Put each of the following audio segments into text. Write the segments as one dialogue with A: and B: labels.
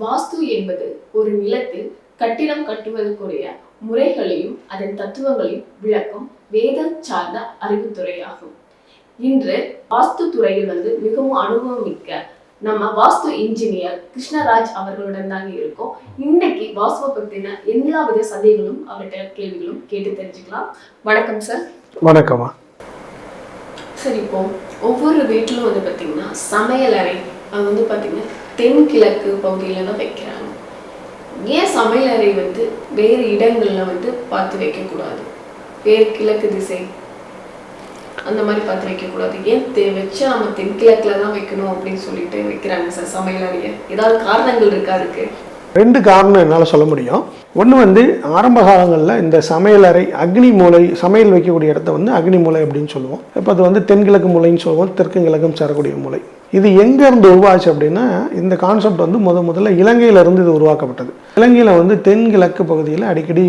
A: வாஸ்து என்பது ஒரு நிலத்தில் கட்டிடம் கட்டுவதற்குரிய முறைகளையும் அதன் தத்துவங்களையும் விளக்கும் வேதம் சார்ந்த அறிவுத்துறையாகும். இன்று வாஸ்து துறையில் வந்து மிகவும் அனுபவம் மிக்க நம்ம வாஸ்து இன்ஜினியர் கிருஷ்ணராஜ் அவர்களுடன் தாங்க இருக்கோம். இன்னைக்கு வாஸ்துவை பத்தின எல்லா வித சந்தேகங்களும் அவர்கிட்ட கேள்விகளும் கேட்டு தெரிஞ்சுக்கலாம். வணக்கம் சார்
B: வணக்கம்மா.
A: சரி இப்போ ஒவ்வொரு வீட்டிலும் வந்து பார்த்தீங்கன்னா சமையல் அறை அது வந்து பார்த்தீங்கன்னா தென்கிழக்கு பகுதியில் தான் வைக்கிறாங்க. ஏன் சமையலறை வந்து வேறு இடங்களில் வந்து பார்த்து வைக்கக்கூடாது? வேறு கிழக்கு திசை அந்த மாதிரி பார்த்து வைக்கக்கூடாது. ஏன் தே வச்சு நம்ம தென்கிழக்கில் தான் வைக்கணும் அப்படின்னு சொல்லிட்டு வைக்கிறாங்க சார் சமையலறையை ஏதாவது காரணங்கள் இருக்கா இருக்கு
B: ரெண்டு காரணம் என்னால் சொல்ல முடியும். ஒன்று வந்து ஆரம்ப காலங்களில் இந்த சமையலறை அக்னி மூலை சமையல் வைக்கக்கூடிய இடத்த வந்து அக்னி மூலை அப்படின்னு சொல்லுவோம். இப்போ அது வந்து தென்கிழக்கு மூலைன்னு சொல்லுவோம் தெற்கு கிழக்கும் சேரக்கூடிய மூலை. இது எங்கேருந்து உருவாச்சு அப்படின்னா இந்த கான்செப்ட் வந்து முத முதல்ல இலங்கையிலேருந்து இது உருவாக்கப்பட்டது. இலங்கையில் வந்து தென்கிழக்கு பகுதியில் அடிக்கடி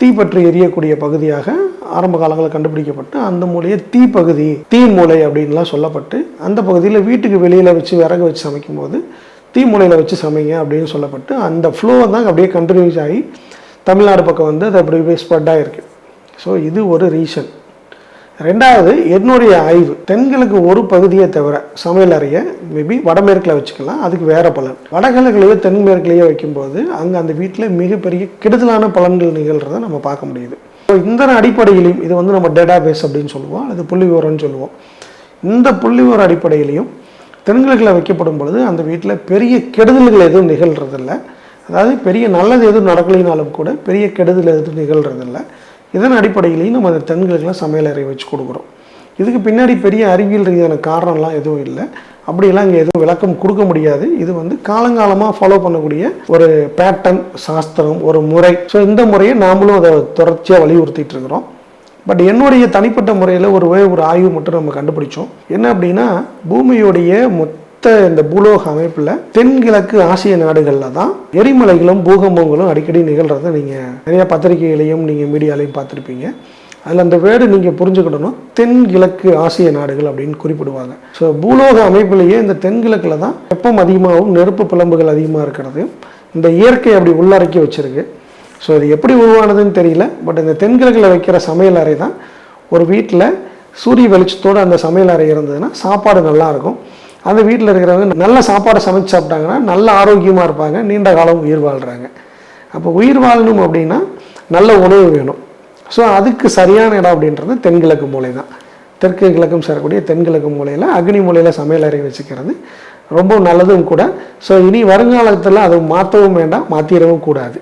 B: தீப்பற்றி எரியக்கூடிய பகுதியாக ஆரம்ப காலங்களில் கண்டுபிடிக்கப்பட்டு அந்த மூலையை தீப்பகுதி தீ மூலை அப்படின்லாம் சொல்லப்பட்டு அந்த பகுதியில் வீட்டுக்கு வெளியில் வச்சு விறகு வச்சு சமைக்கும்போது தீ மூலையில் வச்சு சமைங்க அப்படின்னு சொல்லப்பட்டு அந்த ஃப்ளோ தான் அப்படியே கண்டினியூஸ் ஆகி தமிழ்நாடு பக்கம் வந்து அது அப்படி ஸ்ப்ரெட் ஆகிருக்கு ஸோ இது ஒரு ரீசன் ரெண்டாவது என்னுடைய ஆய்வு. தென்கிழக்கு ஒரு பகுதியை தவிர சமையல் அறையை மேபி வடமேற்கில் வச்சுக்கலாம் அதுக்கு வேற பலன். வடகிழக்குலையோ தென்மேற்குலையோ வைக்கும்போது அங்கே அந்த வீட்டில் மிகப்பெரிய கெடுதலான பலன்கள் நிகழ்கிறத நம்ம பார்க்க முடியுது. ஸோ இந்த அடிப்படையிலையும் இது வந்து நம்ம டேட்டா பேஸ் அப்படின்னு சொல்லுவோம் அல்லது புள்ளி விவரம்னு சொல்லுவோம். இந்த புள்ளி விவர அடிப்படையிலையும் தென்கிழக்கில் வைக்கப்படும் பொழுது அந்த வீட்டில் பெரிய கெடுதல்கள் எதுவும் நிகழ்கிறதில்ல அதாவது பெரிய நல்லது எதுவும் நடக்கலைனாலும் கூட பெரிய கெடுதல் எதுவும் நிகழ்கிறதில்லை இதன் அடிப்படையிலையும் நம்ம அந்த பெண்களுக்கெல்லாம் சமையலறை வச்சு கொடுக்குறோம். இதுக்கு பின்னாடி பெரிய அறிவியல் ரீதியான காரணம்லாம் எதுவும் இல்லை. அப்படியெல்லாம் இங்கே எதுவும் விளக்கம் கொடுக்க முடியாது. இது வந்து காலங்காலமாக ஃபாலோ பண்ணக்கூடிய ஒரு பேட்டர்ன் சாஸ்திரம் ஒரு முறை. ஸோ இந்த முறையை நாமளும் அதை தொடர்ச்சியாக வலியுறுத்திட்டு இருக்கிறோம். பட் என்னுடைய தனிப்பட்ட முறையில் ஒரு ஒரு ஆய்வு மட்டும் நம்ம கண்டுபிடிச்சோம். என்ன அப்படின்னா பூமியுடைய மொத்த இந்த பூலோக அமைப்பில் தென்கிழக்கு ஆசிய நாடுகளில் தான் எரிமலைகளும் பூகம்பங்களும் அடிக்கடி நிகழ்கிறத நீங்கள் நிறைய பத்திரிகைகளையும் நீங்கள் மீடியாலையும் பார்த்துருப்பீங்க. அதில் அந்த வேர்டு நீங்கள் புரிஞ்சுக்கிடணும். தென்கிழக்கு ஆசிய நாடுகள் அப்படின்னு குறிப்பிடுவாங்க. ஸோ பூலோக அமைப்பிலேயே இந்த தென்கிழக்கில் தான் வெப்பம் அதிகமாகவும் நெருப்பு பிளம்புகள் அதிகமாக இருக்கிறது இந்த இயற்கை அப்படி உள்ளடக்கி வச்சுருக்கு. ஸோ இது எப்படி உருவானதுன்னு தெரியல. பட் இந்த தென்கிழக்கில் வைக்கிற சமையல் அறை தான் ஒரு வீட்டில் சூரிய வெளிச்சத்தோடு அந்த சமையல் அறை இருந்ததுன்னா சாப்பாடு நல்லா இருக்கும். அந்த வீட்டில் இருக்கிறவங்க நல்ல சாப்பாடை சமைச்சு சாப்பிட்டாங்கன்னா நல்ல ஆரோக்கியமாக இருப்பாங்க நீண்ட காலம் உயிர் வாழ்கிறாங்க அப்போ உயிர் வாழணும் அப்படின்னா நல்ல உணவு வேணும். ஸோ அதுக்கு சரியான இடம் அப்படின்றது தென்கிழக்கு மூலை தான். தெற்கு கிழக்கும் சேரக்கூடிய தென்கிழக்கு மூலையில் அக்னி மூலையில் சமையல் அறை வச்சுக்கிறது ரொம்ப நல்லதும் கூட. ஸோ இனி வருங்காலத்தில் அதை மாற்றவும் வேண்டாம் மாற்றிடவும் கூடாது.